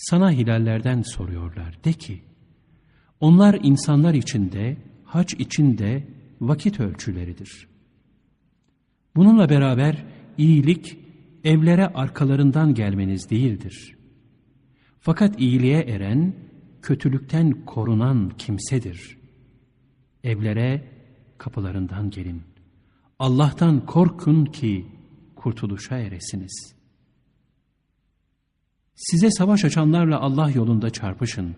Sana hilallerden soruyorlar. De ki, onlar insanlar içinde, hac içinde vakit ölçüleridir. Bununla beraber iyilik evlere arkalarından gelmeniz değildir. Fakat iyiliğe eren, kötülükten korunan kimsedir. Evlere kapılarından gelin. Allah'tan korkun ki kurtuluşa eresiniz. Size savaş açanlarla Allah yolunda çarpışın.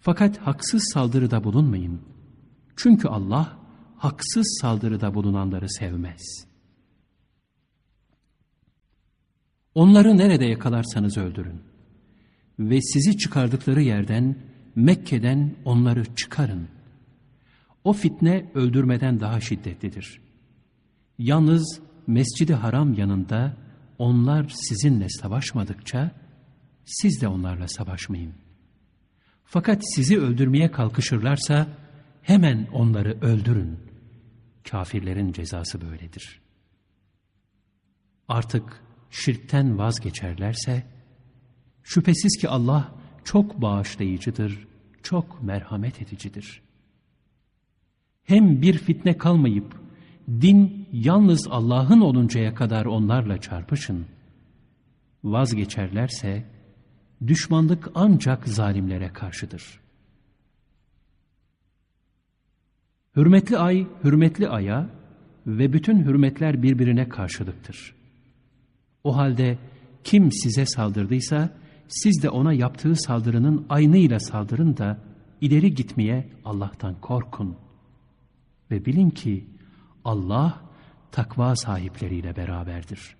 Fakat haksız saldırıda bulunmayın. Çünkü Allah haksız saldırıda bulunanları sevmez. Onları nerede yakalarsanız öldürün. Ve sizi çıkardıkları yerden, Mekke'den onları çıkarın. O fitne öldürmeden daha şiddetlidir. Yalnız Mescid-i Haram yanında onlar sizinle savaşmadıkça siz de onlarla savaşmayın. Fakat sizi öldürmeye kalkışırlarsa hemen onları öldürün. Kafirlerin cezası böyledir. Artık şirkten vazgeçerlerse şüphesiz ki Allah çok bağışlayıcıdır, çok merhamet edicidir. Hem bir fitne kalmayıp din yalnız Allah'ın oluncaya kadar onlarla çarpışın. Vazgeçerlerse düşmanlık ancak zalimlere karşıdır. Hürmetli ay, hürmetli aya ve bütün hürmetler birbirine karşılıktır. O halde kim size saldırdıysa siz de ona yaptığı saldırının aynıyla saldırın da ileri gitmeye Allah'tan korkun. Ve bilin ki Allah takva sahipleriyle beraberdir.''